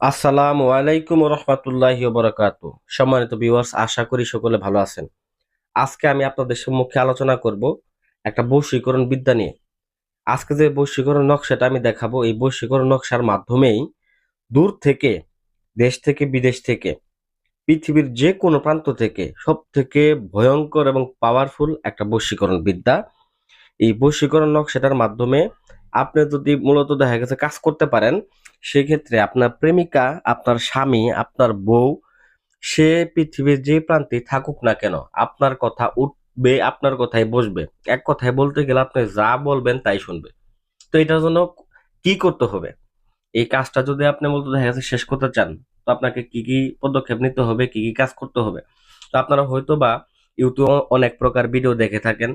আসসালামু আলাইকুম রহমতুল্লাহি বরকাত। সম্মানিত ভিউয়ার্স আশা করি সকলে ভালো আছেন। আজকে আমি আপনাদের সম্মুখে আলোচনা করব একটা বশীকরণ বিদ্যা নিয়ে। আজকে যে বশীকরণ নকশাটা আমি দেখাবো, এই বশীকরণ নকশার মাধ্যমেই দূর থেকে, দেশ থেকে, বিদেশ থেকে, পৃথিবীর যে কোনো প্রান্ত থেকে সব থেকে ভয়ঙ্কর এবং পাওয়ারফুল একটা বশীকরণ বিদ্যা। এই বশীকরণ নকশাটার মাধ্যমে আপনি যদি মূলত দেখা গেছে কাজ করতে পারেন, সেক্ষেত্রে আপনার প্রেমিকা, আপনার স্বামী, আপনার বউ, সে পৃথিবীর যে প্রান্তে থাকুক না কেন, আপনার কথা উঠবে, আপনার কথাই বসবে। এক কথায় বলতে গেলে আপনি যা বলবেন তাই শুনবে। তো এটার জন্য কি করতে হবে? এই কাজটা যদি আপনি মূলত দেখা গেছে শেষ করতে চান, তো আপনাকে কি কি পদক্ষেপ নিতে হবে, কি কি কাজ করতে হবে? তো আপনারা হয়তো বা ইউটিউবে অনেক প্রকার ভিডিও দেখে থাকেন,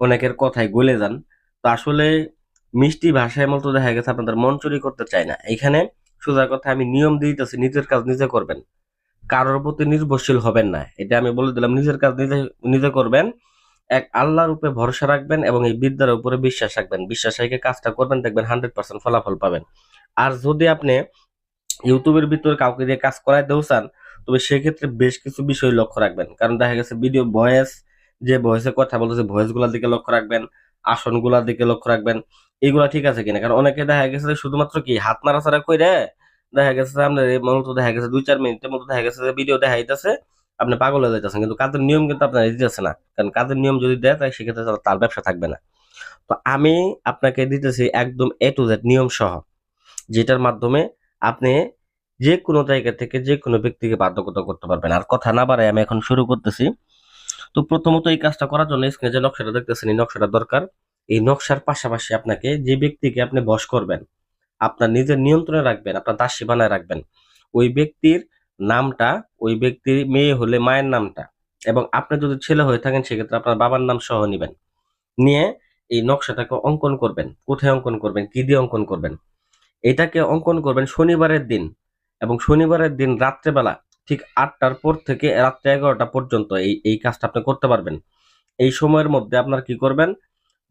অনেকের কথায় গলে যান। তো আসলে মিষ্টি ভাষায় মতো দেখা গেছে আপনাদের মন চুরি করতে চায় না। এখানে সোজা কথা আমি নিয়ম দিতেছি, নিজের কাজ নিজে করবেন। কারোর প্রতি নির্ভরশীল হবেন না। এটা আমি বলে দিলাম, নিজের কাজ নিজে নিজে করবেন। এক আল্লাহর উপরে ভরসা রাখবেন এবং এই বিদ্যার উপরে বিশ্বাস রাখবেন। বিশ্বাস রেখে কাজটা করবেন, দেখবেন হান্ড্রেড পার্সেন্ট ফলাফল পাবেন। আর যদি আপনি ইউটিউবের ভিতরে কাউকে দিয়ে কাজ করাইতেও চান, তবে সেক্ষেত্রে বেশ কিছু বিষয় লক্ষ্য রাখবেন। কারণ দেখা গেছে ভিডিও ভয়েস যে ভয়েসে কথা বলতেছে ভয়েসগুলার দিকে লক্ষ্য রাখবেন, আসনগুলার দিকে লক্ষ্য রাখবেন। এইগুলা ঠিক আছে কিনা? কারণ অনেকে দেখা গেছে যে শুধুমাত্র কি হাত নাড়াচাড়া করে দেখা গেছে আপনার মূলত দেখা গেছে দুই, চার মিনিটের মতো দেখা গেছে যে ভিডিও দেখাইতেছে, আপনি পাগল হয়ে যাইতেছেন। কিন্তু কাজের নিয়ম কিন্তু আপনার দিতেছে না। কারণ কাজের নিয়ম যদি দেয়, তাই সেক্ষেত্রে তার- তার ব্যবসা থাকবে না। তো আমি আপনাকে দিতেছি একদম এ টু জেড নিয়ম সহ, যেটার মাধ্যমে আপনি যে কোনো জায়গা থেকে যে কোনো ব্যক্তিকে বাধ্যকতা করতে পারবেন। আর কথা না বাড়াই আমি এখন শুরু করতেছি। তো প্রথমত এই কাজটা করার জন্য স্ক্রিনে যে নকশাটা দেখতেছেন, এই নকশাটা দরকার। এই নকশার পাশাপাশি আপনাকে যে ব্যক্তিকে আপনি বশ করবেন, আপনার নিজের নিয়ন্ত্রণে রাখবেন, আপনার দাসী বানায় রাখবেন, ওই ব্যক্তির নামটা, ওই ব্যক্তির মেয়ে হলে মায়ের নামটা এবং আপনি যদি ছেলে হয়ে থাকেন, সেক্ষেত্রে আপনার বাবার নাম সহ নেবেন। নিয়ে এই নকশাটাকে অঙ্কন করবেন। কোথায় অঙ্কন করবেন? কি দিয়ে অঙ্কন করবেন? এটাকে অঙ্কন করবেন শনিবারের দিন এবং শনিবারের দিন রাত্রেবেলা ঠিক আটটার পর থেকে রাত্রে এগারোটা পর্যন্ত এই এই কাজটা আপনি করতে পারবেন। এই সময়ের মধ্যে আপনার কি করবেন?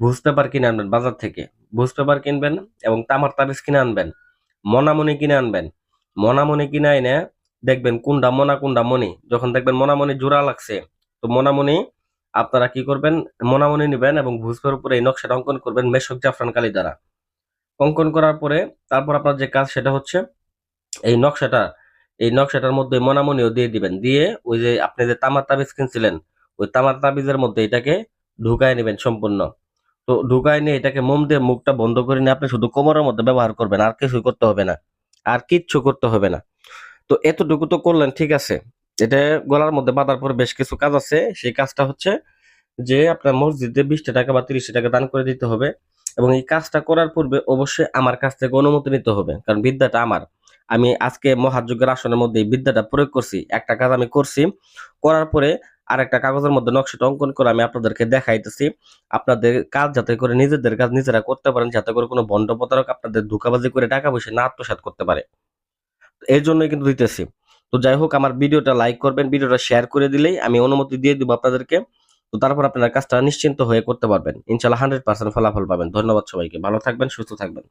ভুজ পেপার কিনে আনবেন, বাজার থেকে। ভুজ পেপার কিনবেন এবং তামার তাবিজ কিনে আনবেন মনামনি কিনে আনবেন। মনামনি কিনে এনে দেখবেন কোনটা মনা কোনটা মনি যখন দেখবেন মনামনি জোড়া লাগছে, তো মনামনি আপনারা কি করবেন? মনামনি নেবেন এবং ভুজপের উপরে এই নকশাটা অঙ্কন করবেন মেশক জাফরান কালি দ্বারা। অঙ্কন করার পরে তারপর আপনার যে কাজ সেটা হচ্ছে এই নকশাটা, এই নকশাটার মধ্যে মনামনিও দিয়ে দিবেন। দিয়ে ওই যে আপনি যে তামার তাবিজ কিনছিলেন, ওই তামার তাবিজের মধ্যে এটাকে ঢুকায় নেবেন সম্পূর্ণ। তো ঢুকায় নিয়ে এটাকে মোম দিয়ে মুখটা বন্ধ করে নিয়ে আপনি শুধু কোমরের মধ্যে ব্যবহার করবেন, আর কিছুই করতে হবে না, আর কিচ্ছু করতে হবে না। তো এতটুকু তো করলেন, ঠিক আছে। এটা গলার মধ্যে বাঁধার পরে বেশ কিছু কাজ আছে। সেই কাজটা হচ্ছে যে আপনার মসজিদে বিশটা টাকা বা তিরিশটা টাকা দান করে দিতে হবে এবং এই কাজটা করার পূর্বে অবশ্যই আমার কাছ থেকে অনুমতি নিতে হবে, কারণ বিদ্যাটা আমার। আমি আজকে মহাযজ্ঞের আসনের মধ্যে এই বিদ্যাটা প্রয়োগ করছি, একটা কাজ আমি করছি। করার পরে আর একটা কাগজের মধ্যে নকশাটা অঙ্কন করে আমি আপনাদেরকে দেখাইতেছি। আপনাদের কাজ যাতে করে নিজেদের কাজ নিজেরা করতে পারেন, যাতে করে কোনো বন্ড প্রতারক আপনাদের ধোকাবাজি করে টাকা পয়সা না আত্মসাৎ করতে পারে। এর জন্যই কিন্তু দিতেছি। তো যাই হোক, আমার ভিডিওটা লাইক করবেন, ভিডিওটা শেয়ার করে দিলেই আমি অনুমতি দিয়ে দিব আপনাদেরকে। তো তারপর আপনার কাজটা নিশ্চিন্ত হয়ে করতে পারবেন। ইনশাল্লাহ হান্ড্রেড পার্সেন্ট ফলাফল পাবেন। ধন্যবাদ সবাইকে। ভালো থাকবেন, সুস্থ থাকবেন।